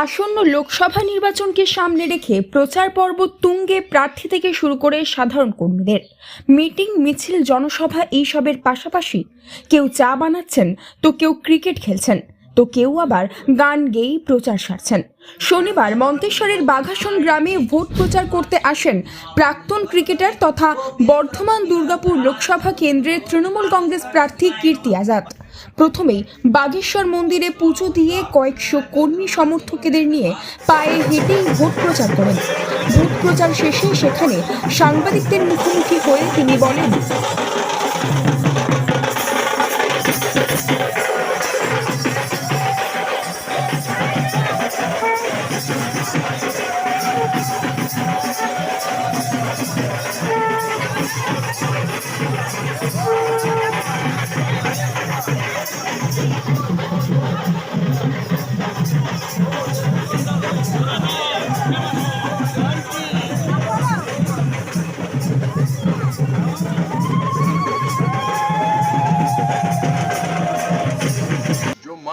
আসন্ন লোকসভা নির্বাচনকে সামনে রেখে প্রচার পর্ব তুঙ্গে প্রার্থী থেকে শুরু করে সাধারণ কর্মীদের। মিটিং, মিছিল, জনসভা এইসবের পাশাপাশি কেউ চা বানাচ্ছেন, তো কেউ ক্রিকেট খেলছেন। তো কেউ আবার গান গেয়েই প্রচার সারছেন। শনিবার মন্তেশ্বরের বাঘাসন গ্রামে ভোট প্রচার করতে আসেন প্রাক্তন ক্রিকেটার তথা বর্ধমান দুর্গাপুর লোকসভা কেন্দ্রের তৃণমূল কংগ্রেস প্রার্থী কীর্তি আজাদ। প্রথমেই বাগেশ্বর মন্দিরে পুজো দিয়ে কয়েকশো কর্মী সমর্থকদের নিয়ে পায়ে হেঁটেই ভোট প্রচার করেন। ভোট প্রচার শেষে সেখানে সাংবাদিকদের মুখোমুখি হয়ে তিনি বলেন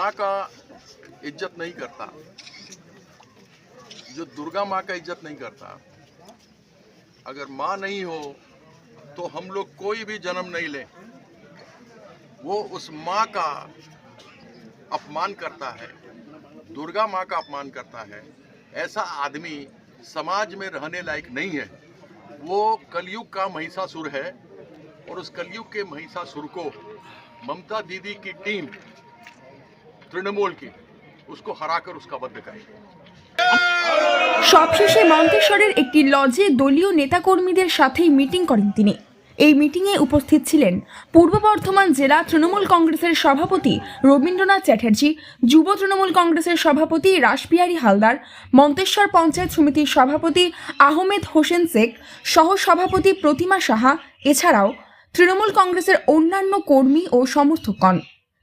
माँ का इज़्ज़त नहीं करता। जो दुर्गा माँ का इज़्ज़त नहीं करता। अगर माँ नहीं हो तो हम लोग कोई भी जन्म नहीं ले। वो उस माँ का अपमान करता है। दुर्गा माँ का अपमान करता है। ऐसा आदमी समाज में रहने लायक नहीं है। वो कलयुग का महिषासुर है और उस कलयुग के महिषासुर को ममता दीदी की टीम तृणमूल की उसको हराकर उसका वध करेगी সবশেষে মন্তেশ্বরের একটি লজে দলীয় নেতাকর্মীদের সাথেই মিটিং করেন তিনি এই মিটিংয়ে উপস্থিত ছিলেন পূর্ব বর্ধমান জেলা তৃণমূল কংগ্রেসের সভাপতি রবীন্দ্রনাথ চ্যাটার্জি যুব তৃণমূল কংগ্রেসের সভাপতি রাসবিহারী হালদার মন্তেশ্বর পঞ্চায়েত সমিতির সভাপতি আহমেদ হোসেন শেখ সহ সভাপতি প্রতিমা সাহা এছাড়াও তৃণমূল কংগ্রেসের অন্যান্য কর্মী ও সমর্থকগণ